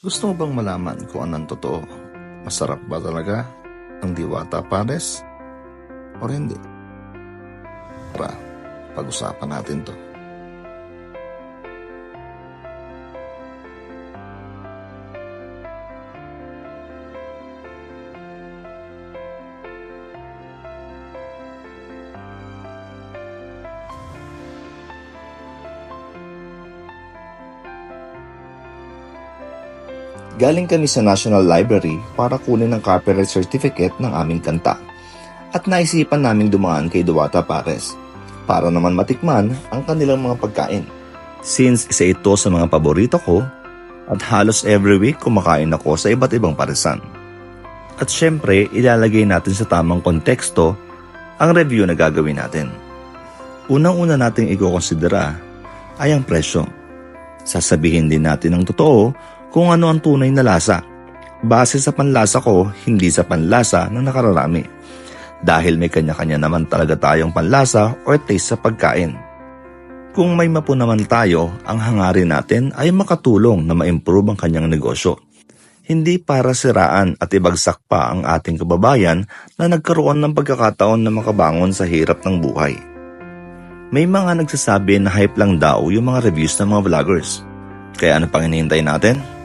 Gusto mo bang malaman kung anong totoo? Masarap ba talaga ang diwata pares? O hindi? Tara, pag-usapan natin to. Galing kami sa National Library para kunin ang copyright certificate ng aming kanta. At naisipan naming dumaan kay Duwata Pares para naman matikman ang kanilang mga pagkain. Since isa ito sa mga paborito ko at halos every week kumakain ako sa iba't ibang paresan. At syempre, ilalagay natin sa tamang konteksto ang review na gagawin natin. Unang-una nating ikokonsidera ay ang presyo. Sasabihin din natin ang totoo kung ano ang tunay na lasa. Base sa panlasa ko, hindi sa panlasa ng nakararami. Dahil may kanya-kanya naman talaga tayong panlasa or taste sa pagkain. Kung may mapo naman tayo, ang hangarin natin ay makatulong na ma-improve ang kanyang negosyo. Hindi para siraan at ibagsak pa ang ating kababayan na nagkaroon ng pagkakataon na makabangon sa hirap ng buhay. May mga nagsasabi na hype lang daw yung mga reviews ng mga vloggers. Kaya ano pang hinihintay natin?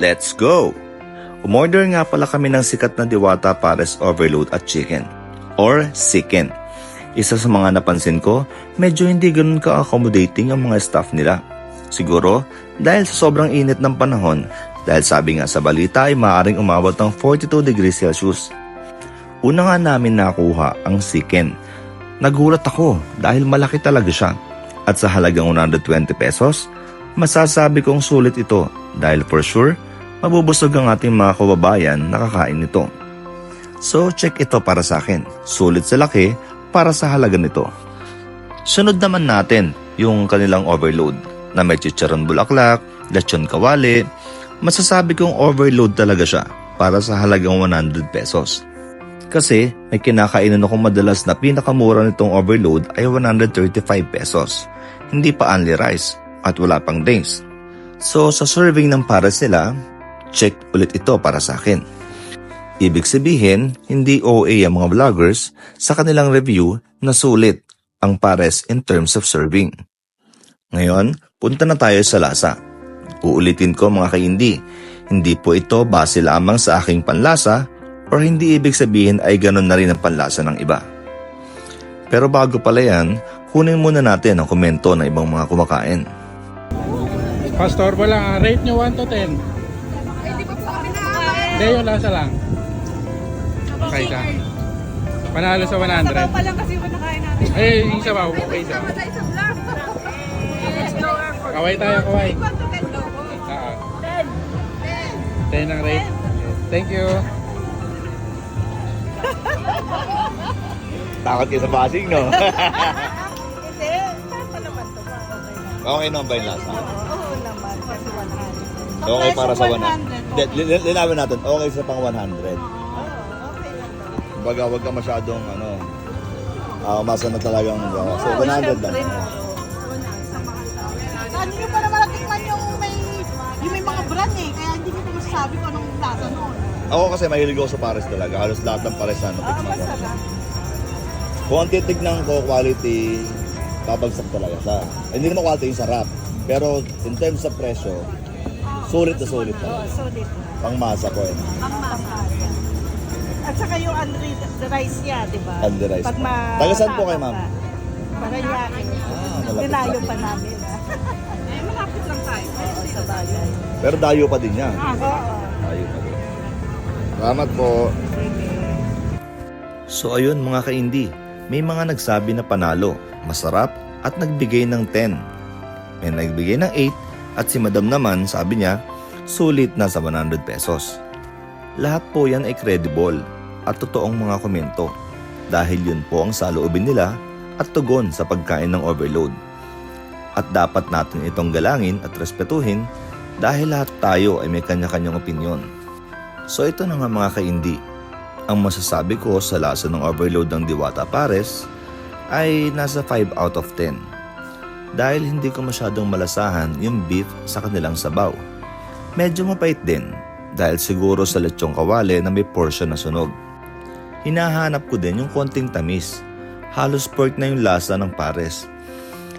Let's go! Umorder nga pala kami ng sikat na Diwata Pares Overload at Chicken or Sicken. Isa sa mga napansin ko, medyo hindi ganun ka-accommodating ang mga staff nila. Siguro dahil sa sobrang init ng panahon dahil sabi nga sa balita ay maaaring umabot ng 42 degrees Celsius. Una nga namin nakuha ang Sicken. Nagulat ako dahil malaki talaga siya. At sa halagang 120 pesos, masasabi kong sulit ito dahil for sure, mabubusog ang ating mga kababayan na kakain nito. So check ito para sa akin. Sulit sa laki para sa halaga nito. Sunod naman natin yung kanilang overload na may chicharon bulaklak, lechon kawali. Masasabi kong overload talaga siya para sa halagang 100 pesos. Kasi may kinakainan akong madalas na pinakamura nitong overload ay 135 pesos. Hindi pa only rice at wala pang drinks. So sa serving ng para sila, check ulit ito para sa akin. Ibig sabihin, hindi OA ang mga vloggers sa kanilang review na sulit ang pares in terms of serving. Ngayon, punta na tayo sa lasa. Uulitin ko mga kaindi, hindi po ito base lamang sa aking panlasa or hindi ibig sabihin ay ganun na rin ang panlasa ng iba. Pero bago pala yan, kunin muna natin ang komento ng ibang mga kumakain. Pastor ah, rate nyo 1 to 10. Hindi, yung lasa lang. Okay ka. Panalo sa 100. Sabaw pa lang kasi yung nakain natin. Ay, yung sabaw, okay sa. Sama tayo sa vlog. Kaway tayo, kaway. Kwanto kendo ko? Ah, 10. 10 ang rate. Thank you. Takot kayo sa basing, no? Hindi. Tama naman to. Okay naman ba yung lasa? Okay para sa 100. 100. Li- li- Linawin natin, okay sa pang 100. Oo, okay lang daw. Baga, wag ka masyadong, ano, ah masa na talagang, uh, so 100 lang. Hindi nyo pa naman natikman yung may yung may mga brand eh. Kaya hindi ko masasabi kung anong lasa noon. Ako kasi mahilig ako sa pares talaga. Halos lahat ng pares na Oo, natikman ko. masarap. Kung ang titignan ko quality, babagsak talaga siya. Hindi naman quality yung sarap. Pero in terms sa presyo, sulit na sulit Oo, talaga. solid. Pang masa ko eh. Ang masa. At saka yung unri the rice niya, di ba? Unri rice. Pag ma... Taga saan po kayo, ma'am? Paranaque. Ah, malapit Dinayo lang. pa namin. ah. Eh, malapit lang tayo. Oo, sa bagay. Pero dayo pa din yan. Oo. Dayo pa din. Salamat po. So ayun mga kaindi, may mga nagsabi na panalo, masarap at nagbigay ng 10. May nagbigay ng 8 at si madam naman sabi niya, sulit na sa 100 pesos. Lahat po yan ay credible at totoong mga komento dahil yun po ang saloobin nila at tugon sa pagkain ng overload. At dapat natin itong galangin at respetuhin dahil lahat tayo ay may kanya-kanyang opinyon. So ito na nga mga kaindi, ang masasabi ko sa lasa ng overload ng Diwata Pares ay nasa 5 out of 10. Dahil hindi ko masyadong malasahan yung beef sa kanilang sabaw. Medyo mapait din dahil siguro sa lechong kawali na may portion na sunog. Hinahanap ko din yung konting tamis. Halos pork na yung lasa ng pares.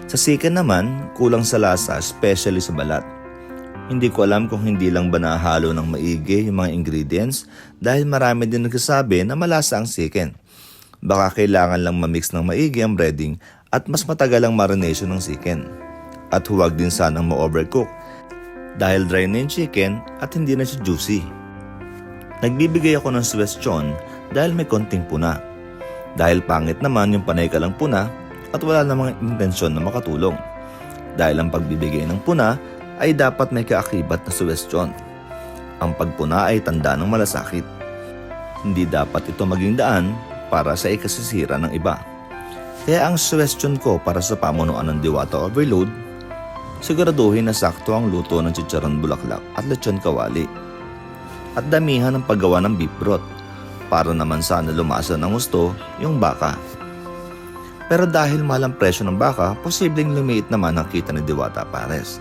Sa sikan naman, kulang sa lasa especially sa balat. Hindi ko alam kung hindi lang ba nahalo ng maigi yung mga ingredients dahil marami din nagsasabi na malasa ang chicken. Baka kailangan lang mamix ng maigi ang breading at mas matagal ang marination ng chicken. At huwag din sanang ma-overcook dahil dry na yung chicken at hindi na siya juicy. Nagbibigay ako ng suggestion dahil may konting puna. Dahil pangit naman yung panay ka lang puna at wala namang intensyon na makatulong. Dahil ang pagbibigay ng puna ay dapat may kaakibat na suggestion. Ang pagpuna ay tanda ng malasakit. Hindi dapat ito maging daan para sa ikasisira ng iba. Kaya ang suggestion ko para sa pamunuan ng Diwata Overload, siguraduhin na sakto ang luto ng chicharon bulaklak at lechon kawali. At damihan ng paggawa ng beef broth para naman sana lumasa ng gusto yung baka. Pero dahil mahal ang presyo ng baka, posibleng lumiit naman ang kita ni Diwata Pares.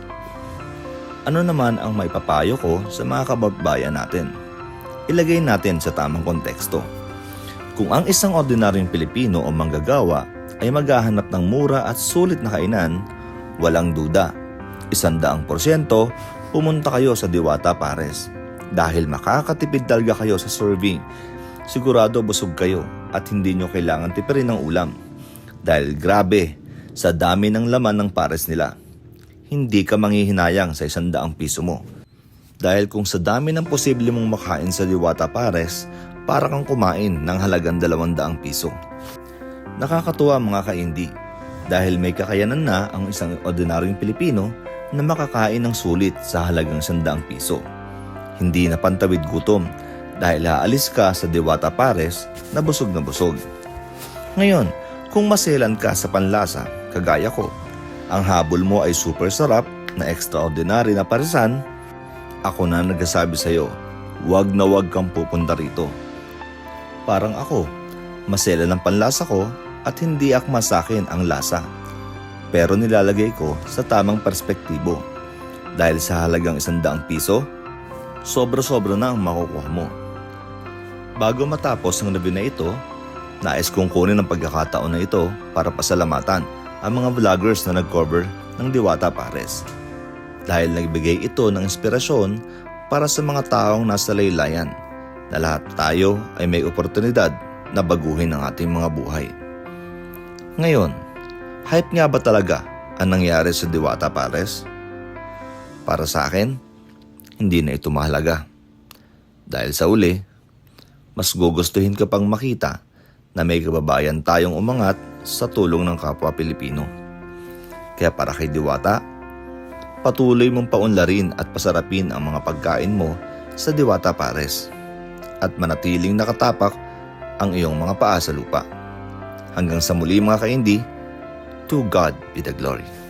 Ano naman ang may papayo ko sa mga kababayan natin? Ilagay natin sa tamang konteksto. Kung ang isang ordinaryong Pilipino o manggagawa ay maghahanap ng mura at sulit na kainan, walang duda. Isandaang porsyento, pumunta kayo sa Diwata Pares. Dahil makakatipid talaga kayo sa serving. Sigurado busog kayo at hindi nyo kailangan tipirin ng ulam. Dahil grabe, sa dami ng laman ng pares nila. Hindi ka manghihinayang sa isandaang piso mo. Dahil kung sa dami ng posible mong makain sa Diwata Pares, para kang kumain ng halagang dalawandaang piso. Nakakatuwa mga kaindi dahil may kakayanan na ang isang ordinaryong Pilipino na makakain ng sulit sa halagang sandaang piso. Hindi na pantawid gutom dahil aalis ka sa Diwata Pares na busog na busog. Ngayon, kung maselan ka sa panlasa, kagaya ko, ang habol mo ay super sarap na extraordinary na parisan, ako na nagsasabi sa iyo, wag na wag kang pupunta rito. Parang ako, masela ng panlasa ko at hindi akma sa akin ang lasa. Pero nilalagay ko sa tamang perspektibo. Dahil sa halagang isandaang piso, sobra-sobra na ang makukuha mo. Bago matapos ang review na ito, nais kong kunin ang pagkakataon na ito para pasalamatan ang mga vloggers na nag-cover ng Diwata Pares. Dahil nagbigay ito ng inspirasyon para sa mga taong nasa laylayan na lahat tayo ay may oportunidad na baguhin ang ating mga buhay. Ngayon, hype nga ba talaga ang nangyari sa Diwata Pares? Para sa akin, hindi na ito mahalaga. Dahil sa uli, mas gugustuhin ka pang makita na may kababayan tayong umangat sa tulong ng kapwa Pilipino. Kaya para kay Diwata, patuloy mong paunlarin at pasarapin ang mga pagkain mo sa Diwata Pares at manatiling nakatapak ang iyong mga paa sa lupa. Hanggang sa muli mga kaindi, to God be the glory.